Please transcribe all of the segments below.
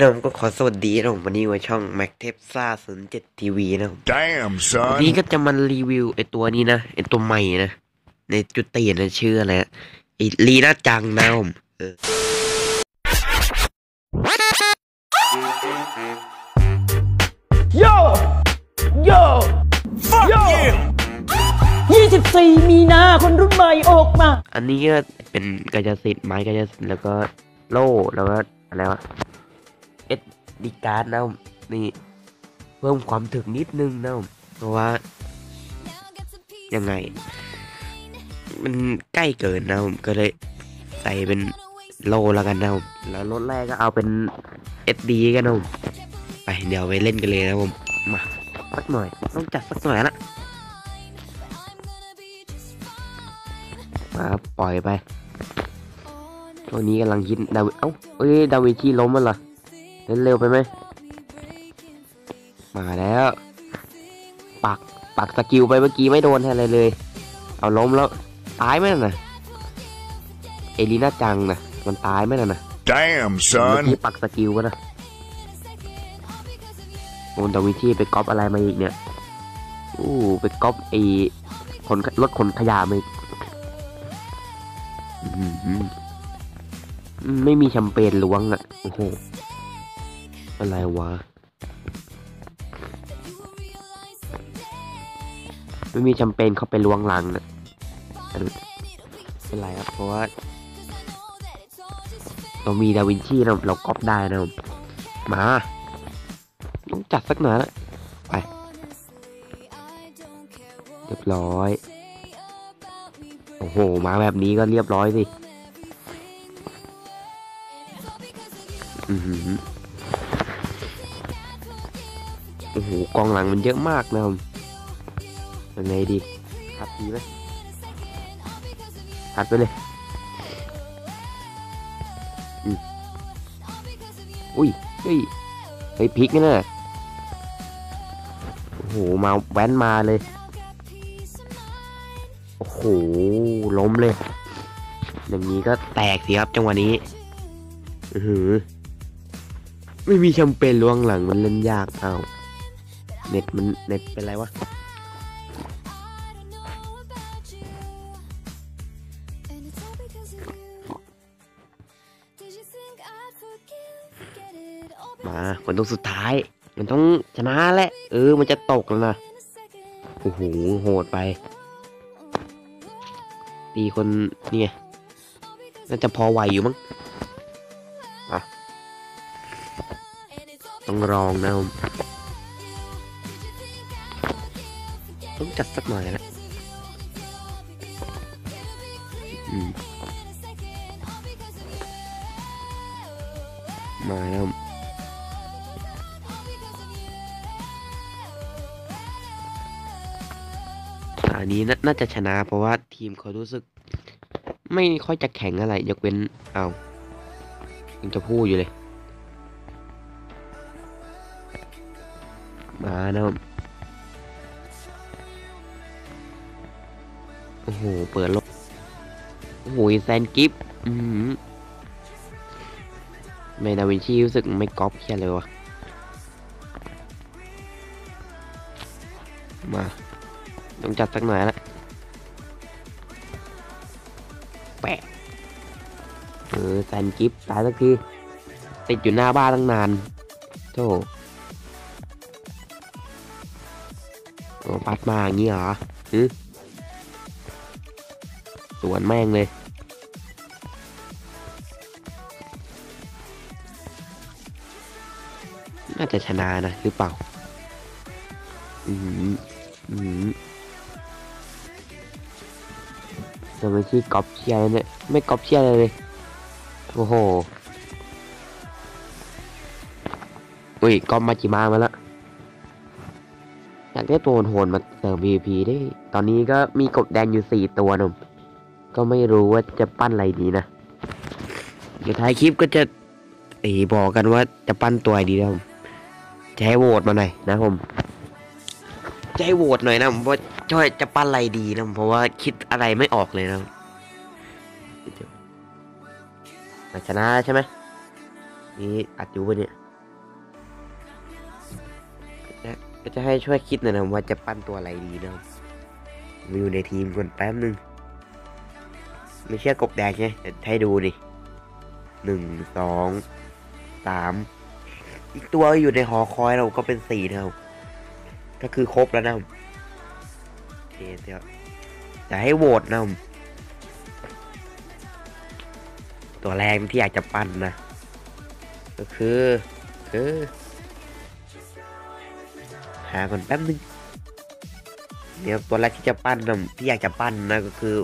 นะผมก็ขอสวัสดีนะผมวันนี้ไว้ช่อง Mac t e p s a 07 TV นะผม Damn, วันนี้ son. ก็จะมารีวิวไอตัวนี้นะไอตัวใหม่นะ ในจุดเตียนนะชื่ออะไรนะไอลีน่าจังนะผมเออโยโยโย24 มีนาคนรุ่นใหม่ออกมา อันนี้ก็เป็นกายสิทธิ์ไม้กายสิทธิ์แล้วก็โล่แล้วก็อะไรวะเอส ดีการ์ดนะนี่เพิ่มความถึกนิดนึงนะเพราะว่ายังไง มันใกล้เกินนะผมก็เลยใส่เป็นโลแล้วกันนะผมแล้วรถแรกก็เอาเป็น SD กันนะผมไปเดี๋ยวไปเล่นกันเลยนะผมมาสักหน่อยต้องจัดสักหน่อยละมาปล่อยไปตัวนี้กำลังฮิตดาวิเอ้าเอ้ยดาวิชีล้มมันเหรอ เล่นเร็วไปไหม มาแล้ว ปัก ปักสกิลไปเมื่อกี้ไม่โดนอะไรเลย เอาล้มแล้ว ตายไหมน่ะ เอลิน่าจังนะมันตายไหมน่ะนะ Damn, เมื่อ son. กี้ปักสกิลวะนะโอนดาวินชีไปก๊อปอะไรมาอีกเนี่ย อู้ไปก๊อปไอขนรถขนขยะมาอีกอื้อหืออืมไม่มีแชมเปญล้วงอะ โอ้โห อะไรวะ ไม่มีแชมเปญเขาไปล้วงลังนะเป็นไรครับ เพราะว่า เรามีดาวินชีเราเราก๊อปได้นะมมา ต้องจัดสักหน่อยละไป เรียบร้อย โอ้โห มาแบบนี้ก็เรียบร้อยสิ อือหือ อ้โหกองหลังมันเยอะมากนะผมยังไงดีทัดดีไหมทัดไปเลยอุ้ยเฮ้ยเฮ้ยพลิกนี่นะโอ้โหมาแว้นมาเลย โอ้โหล้มเลย อย่างนี้ก็แตกสิครับจังหวะนี้อือหือไม่มีแชมเปญล่วงหลังมันเล่นยากเอา เน็ตมันเน็ตเป็นไรวะมาคนต้องสุดท้าย มันต้องชนะแหละ เออ มันจะตกแล้วนะโอ้โหโหดไป ตีคนนี่ไงน่าจะพอไหวอยู่มั้งอะต้องรองนะผม ต้องจัดสักหน่อยนะอืมมาแล้วอันนี้นาน่าจะชนะเพราะว่าทีมเขารู้สึก ไม่ค่อยจะแข็งอะไรยกเว้นเอาวยังจะพูดอยู่เลย มานะครับ โอ้โห เปิดรถโอ้โหแซนกิฟอือหือเมนาวินชีรู้สึกไม่ก๊อปแค่เลยวะมา ต้องจัดสักหน่อยละแปะเออแซนกิฟตายสักที ติดอยู่หน้าบ้านตั้งนานโธ่ปัดมาอย่างนี้เหรอฮึ สวนแม่งเลย น่าจะชนะนะหรือเปล่า อืมอืมแต่ไม่ใช่ก๊อปเชียร์เนี่ย ไม่ก๊อปเชียร์เลย โอ้โหอุ้ยก๊อปมาจิมามาแล้วอยากได้ตัวโหดมาเสริม PVP ได้ ตอนนี้ก็มีกบแดงอยู่สี่ตัวนุ่ม ก็ไม่รู้ว่าจะปั้นอะไรดีนะ เดี๋ยวท้ายคลิปก็จะเอ๋บอกกันว่าจะปั้นตัวอะไรดีนะผมจะให้โหวตมาหน่อยนะผมจะให้โหวตหน่อยนะผมว่าช่วยจะปั้นอะไรดีนะผมเพราะว่าคิดอะไรไม่ออกเลยนะชนะใช่ไหมนี่อัดอยู่ปะเนี่ยก็จะให้ช่วยคิดหน่อยนะว่าจะปั้นตัวอะไรดีนะมาอยู่ในทีมก่อนแป๊บนึง ไม่เชื่อกบแดงไงเดี๋ยวให้ดูดิหนึ่งสองสามอีกตัวอยู่ในหอคอยเราก็เป็นสี่นะครับก็คือครบแล้วนะโอเคเดี๋ยวจะให้โหวตนะตัวแรกที่อยากจะปั้นนะ ก็คือคือหาก่อนแป๊บนึงเดี๋ยวตัวแรกที่จะปั้นนะที่อยากจะปั้นนะก็คือ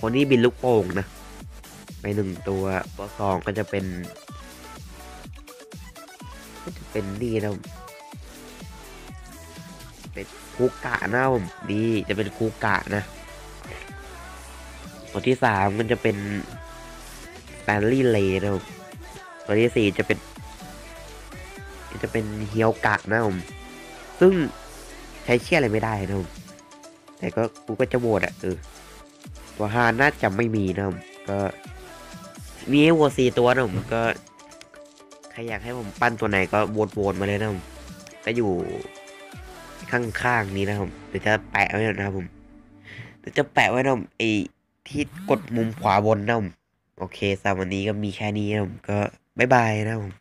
คนที่บินลูกโป่งนะไปหนึ่งตัวตัวสองก็จะเป็นก็จะเป็นนี่นะเป็นคูกะนะผมดีจะเป็นคูกะนะตัวที่สามมันจะเป็นแตนลี่เลยนะผมตัวที่สี่จะเป็น จะเป็นเฮียวกะนะผมซึ่งใช้เชี่ยอะไรไม่ได้นะผมแต่ก็กูก็จะโหวตอะเออ ตัวฮาน่าจะไม่มีนะผมก็มีวัวสี่ตัวนะผมก็ใครอยากให้ผมปั้นตัวไหนก็โหวตโหวตมาเลยนะผมก็อยู่ข้างๆนี้นะผมเดี๋ยวจะแปะไว้นะครับผมเดี๋ยวจะแปะไว้นะผมไอที่กดมุมขวาบนนะผมโอเคสำหรับวันนี้ก็มีแค่นี้นะผมก็บ๊ายบายนะผม